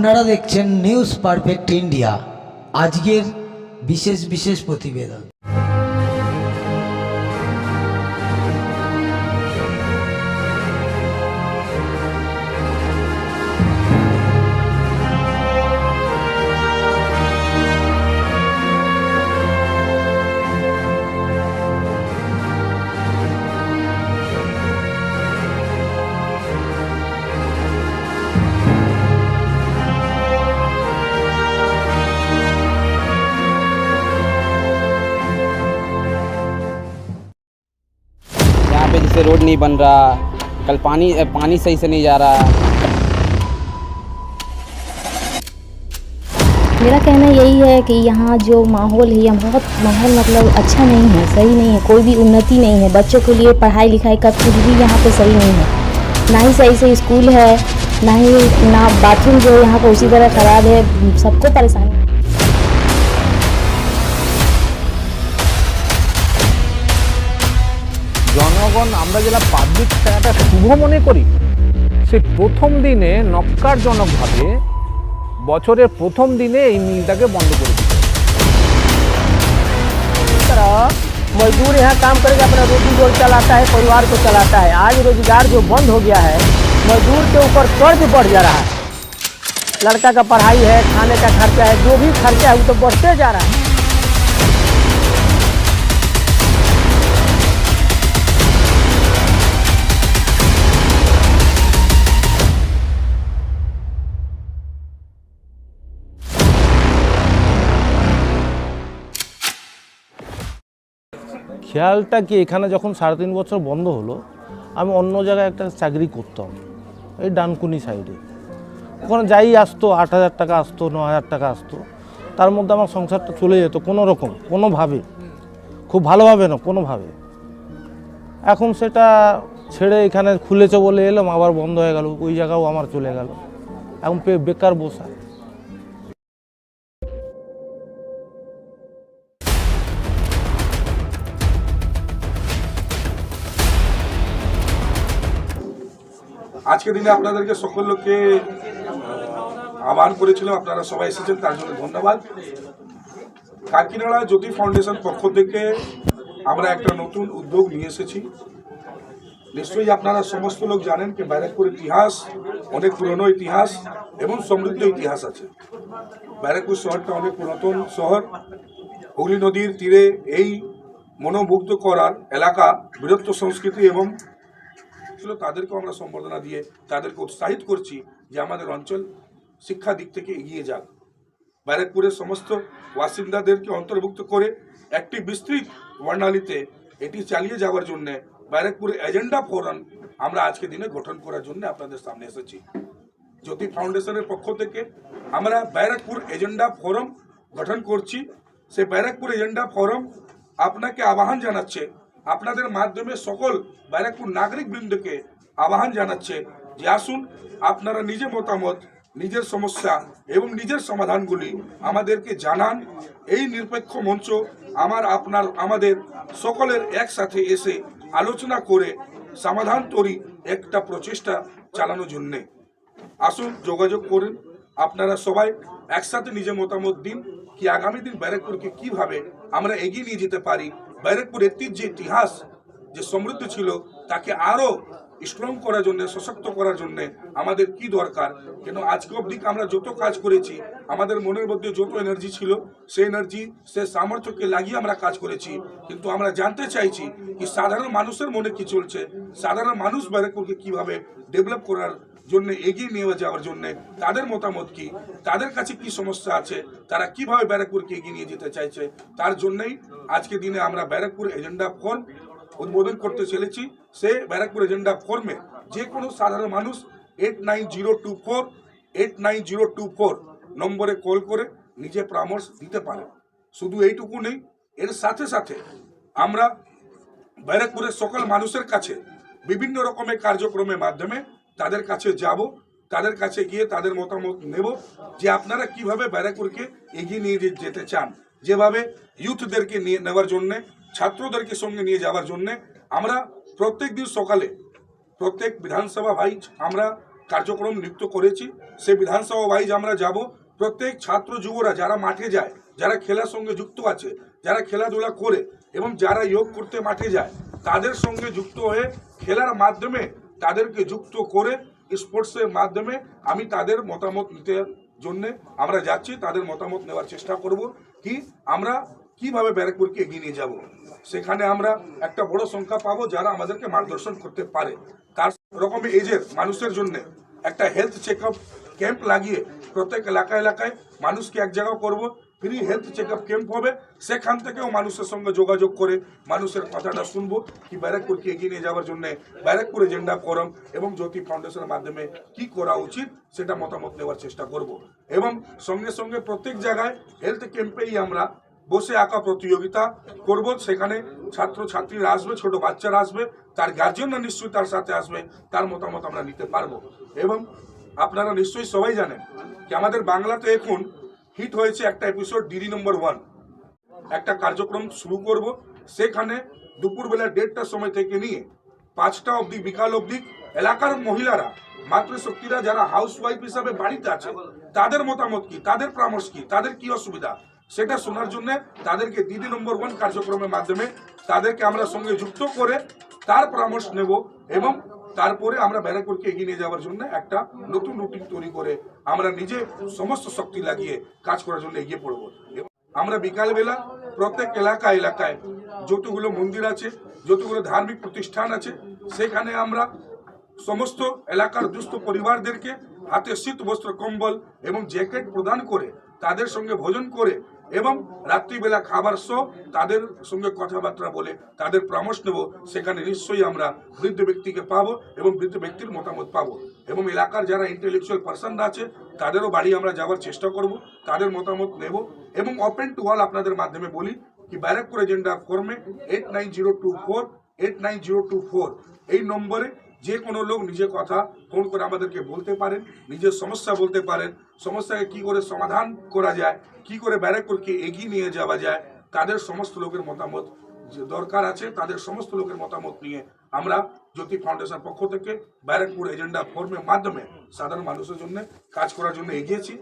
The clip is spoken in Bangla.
আপনারা দেখছেন নিউজ পারফেক্ট ইন্ডিয়া আজকের বিশেষ বিশেষ প্রতিবেদন। यहाँ जैसे रोड नहीं बन रहा, कल पानी पानी सही से नहीं जा रहा। मेरा कहना यही है कि यहाँ जो माहौल है ये बहुत माहौल मतलब अच्छा नहीं है, सही नहीं है, कोई भी उन्नति नहीं है। बच्चों के लिए पढ़ाई लिखाई का कुछ भी यहाँ पे सही नहीं है। ना ही सही से स्कूल है, ना ही ना बाथरूम जो यहाँ पर उसी तरह ख़राब है, सबको परेशानी জনগণ আমরা যেটা পাবলিক খেলাটা শুভ মনে করি সে প্রথম দিনে নক্কারজনকভাবে বছরের প্রথম দিনে এই মিলটাকে বন্ধ করে দিল। तरह मजदूर यहाँ काम करके अपना रोटी रोज चलाता है परिवार को चलाता है आज रोजगार जो बंद हो गया है मजदूर के ऊपर कर्ज बढ़ जा रहा है लड़का का पढ़ाई है खाने का खर्चा है जो भी खर्चा है वो तो बढ़ते जा रहा है খেয়ালটা কি, এখানে যখন সাড়ে তিন বছর বন্ধ হলো, আমি অন্য জায়গায় একটা চাকরি করতাম, এই ডানকুনি সাইডে। ওখানে যাই আসতো, আট হাজার টাকা আসতো, ন হাজার টাকা আসতো, তার মধ্যে আমার সংসারটা চলে যেত কোনো রকম, কোনোভাবে। খুব ভালোভাবে না, কোনোভাবে। এখন সেটা ছেড়ে এখানে খুলেছে বলে এলাম, আবার বন্ধ হয়ে গেল, ওই জায়গাও আমার চলে গেল। এখন বেকার বসা। আজকের দিনে আপনাদেরকে সকল লোককে আহ, আহ্বান করেছিলাম আপনারা সবাই এসেছেন তার জন্য ধন্যবাদ। কাকিনাড়া জ্যোতি ফাউন্ডেশন পক্ষ থেকে আমরা একটা নতুন উদ্যোগ নিয়ে এসেছি। নিশ্চয়ই আপনারা সমস্ত লোক জানেন যে ব্যারাকপুর ইতিহাস অনেক পুরনো ইতিহাস এবং সমৃদ্ধ ইতিহাস আছে। ব্যারাকপুর শহরটা অনেক পুরাতন শহর। হুগলি নদীর তীরে এই মনোমুগ্ধ করার এলাকা বৃহত্ত সংস্কৃতি এবং ছিল, তাদেরকেও আমরা সম্বর্ধনা দিয়ে তাদেরকে উৎসাহিত করছি যে আমাদের অঞ্চল শিক্ষা দিক থেকে এগিয়ে যাক। ব্যারাকপুরের সমস্ত বাসিন্দাদেরকে অন্তর্ভুক্ত করে একটি বিস্তৃত বর্ণালীতে এটি চালিয়ে যাওয়ার জন্যে ব্যারাকপুর এজেন্ডা ফোরাম আমরা আজকে দিনে গঠন করার জন্য আপনাদের সামনে এসেছি। জ্যোতি ফাউন্ডেশনের পক্ষ থেকে আমরা ব্যারাকপুর এজেন্ডা ফোরাম গঠন করছি। সেই ব্যারাকপুর এজেন্ডা ফোরাম আপনাকে আহ্বান জানাচ্ছে আপনাদের মাধ্যমে সকল ব্যারাকপুর নাগরিক বৃন্দকে আহ্বান জানাচ্ছে যে আসুন, আপনারা নিজে মতামত, নিজের সমস্যা এবং নিজের সমাধানগুলি আমাদেরকে জানান। এই নিরপেক্ষ মঞ্চ আমার, আপনার, আমাদের সকলের একসাথে এসে আলোচনা করে সমাধান তৈরি একটা প্রচেষ্টা চালানোর জন্যে। আসুন, যোগাযোগ করুন। আপনারা সবাই একসাথে নিজের মতামত দিন কি আগামী দিন ব্যারাকপুরকে কীভাবে আমরা এগিয়ে নিয়ে যেতে পারি। ব্যারাকপুর একটির যে ইতিহাস, যে সমৃদ্ধ ছিল, তাকে আরও স্ট্রং করার জন্য, সশক্ত করার জন্য আমাদের কি দরকার? কেন আজকে অবধি আমরা যত কাজ করেছি, আমাদের মনের মধ্যে যত এনার্জি ছিল, সেই এনার্জি সে সামর্থ্যকে লাগিয়ে আমরা কাজ করেছি। কিন্তু আমরা জানতে চাইছি কি সাধারণ মানুষের মনে কি চলছে? সাধারণ মানুষ ব্যারাকপুরকে কীভাবে ডেভেলপ করার জন্য এগিয়ে নিয়ে যাওয়ার জন্য তাদের মতামত কি? তাদের কাছে কি সমস্যা আছে? তারা কীভাবে ব্যারাকপুরকে এগিয়ে নিয়ে যেতে চাইছে? তার জন্যই আজকে দিনে আমরা ব্যারাকপুর এজেন্ডা ফর্ম উদ্বোধন করতে চলেছি। সে ব্যারাকপুর এজেন্ডা ফর্মে যে কোনো সাধারণ মানুষ eight nine zero two four eight nine zero two four নম্বরে কল করে নিজে পরামর্শ দিতে পারে। শুধু এইটুকু নেই, এর সাথে সাথে আমরা ব্যারাকপুরের সকল মানুষের কাছে বিভিন্ন রকমের কার্যক্রমের মাধ্যমে তাদের কাছে যাব, তাদের কাছে গিয়ে তাদের মতামত নেব যে আপনারা কীভাবে ব্যারাকপুরকে এগিয়ে নিয়ে যেতে চান। যেভাবে ইউথদেরকে নিয়ে নেওয়ার জন্য, ছাত্রদেরকে সঙ্গে নিয়ে যাওয়ার জন্য আমরা প্রত্যেক দিন সকালে প্রত্যেক বিধানসভা ভাইজ আমরা কার্যক্রম নিযুক্ত করেছি। সে বিধানসভা ভাইজ আমরা যাব। প্রত্যেক ছাত্র যুবরা যারা মাঠে যায়, যারা খেলার সঙ্গে যুক্ত আছে, যারা খেলাধুলা করে এবং যারা যোগ করতে মাঠে যায়, তাদের সঙ্গে যুক্ত হয়ে খেলার মাধ্যমে তাদেরকে যুক্ত করে স্পোর্টসের মাধ্যমে আমি তাদের মতামত নিতে জন্য আমরা যাচ্ছি, তাদের মতামত নেওয়ার চেষ্টা করব কি আমরা কীভাবে ব্যারাকপুরকে এগিয়ে নিয়ে যাব। সেখানে আমরা একটা বড় সংখ্যা পাবো যারা আমাদেরকে মার্গদর্শন করতে পারে। তার রকম এজের মানুষের জন্য একটা হেলথ চেক ক্যাম্প লাগিয়ে প্রত্যেক এলাকা এলাকায় মানুষকে এক জায়গা করব। Free health check up camp হবে। সেখান থেকেও মানুষের সঙ্গে যোগাযোগ করে মানুষের কথাটা শুনব কি ব্যারাকপুরকে এগিয়ে নিয়ে যাওয়ার জন্য ব্যারাকপুর এজেন্ডা ফোরাম এবং জ্যোতি ফাউন্ডেশনের মাধ্যমে কি করা উচিত সেটা মতামত নেওয়ার চেষ্টা করব। এবং সঙ্গে সঙ্গে প্রত্যেক জায়গায় হেলথ ক্যাম্পেই আমরা বসে আঁকা প্রতিযোগিতা করব। সেখানে ছাত্র ছাত্রীরা আসবে, ছোট বাচ্চারা আসবে, তার গার্জিয়ানরা নিশ্চয়ই তার সাথে আসবে, তার মতামত আমরা নিতে পারব। এবং আপনারা নিশ্চয়ই সবাই জানেন যে আমাদের বাংলাতে এখন হিট হয়েছে একটা এপিসোড ডিডি নম্বর ওয়ান একটা কার্যক্রম শুরু করব সেখানে দুপুরবেলা দেড়টার সময় থেকে নিয়ে পাঁচটা অবধি, বিকাল অবধি এলাকার মহিলারা মাতৃশক্তিরা যারা হাউস ওয়াইফ হিসাবে বাড়িতে আছে, তাদের মতামত কি? তাদের পরামর্শ কি? তাদের কি অসুবিধা? সেটা শোনার জন্য তাদেরকে দিদি নম্বর ওয়ান কার্যক্রমের মাধ্যমে তাদেরকে আমরা সঙ্গে যুক্ত করে তার পরামর্শ নেব এবং তারপরে আমরা ব্যারাকপুরকে এগিয়ে নিয়ে যাওয়ার জন্য একটা নতুন রুটিন তৈরি করে আমরা নিজে সমস্ত শক্তি লাগিয়ে কাজ করার জন্য এগিয়ে পড়ব। আমরা বিকালবেলা প্রত্যেক এলাকা এলাকায় যতগুলো মন্দির আছে, যতগুলো ধার্মিক প্রতিষ্ঠান আছে, সেখানে আমরা সমস্ত এলাকার দুস্থ পরিবারদেরকে হাতে শীত বস্ত্র কম্বল এবং জ্যাকেট প্রদান করে তাদের সঙ্গে ভোজন করে এবং রাত্রিবেলা খাবার সহ তাদের সঙ্গে কথাবার্তা বলে তাদের পরামর্শ নেব, সেখানে নিশ্চয়ই আমরা বৃদ্ধ ব্যক্তিকে পাবো এবং বৃদ্ধ ব্যক্তির মতামত পাবো। এবং এলাকার যারা ইন্টেলেকচুয়াল পার্সনরা আছে, তাদেরও বাড়ি আমরা যাওয়ার চেষ্টা করব, তাদের মতামত নেব এবং ওপেন টু অল আপনাদের মাধ্যমে বলি কি ব্যারাকপুর এজেন্ডা ফর্মে eight nine zero two four eight nine zero two four এই নম্বরে যে কোনো লোক নিজের কথা ফোন করে আমাদেরকে বলতে পারেন, নিজের সমস্যা বলতে পারেন, সমস্যাকে কি করে সমাধান করা যায়, কি করে ব্যারাকপুরকে এগিয়ে নিয়ে যাওয়া যায়, তাদের সমস্ত লোকের মতামত যে দরকার আছে, তাদের সমস্ত লোকের মতামত নিয়ে আমরা জ্যোতি ফাউন্ডেশন পক্ষ থেকে ব্যারাকপুর এজেন্ডা ফোরামের মাধ্যমে সাধারণ মানুষের জন্য কাজ করার জন্য এগিয়েছি।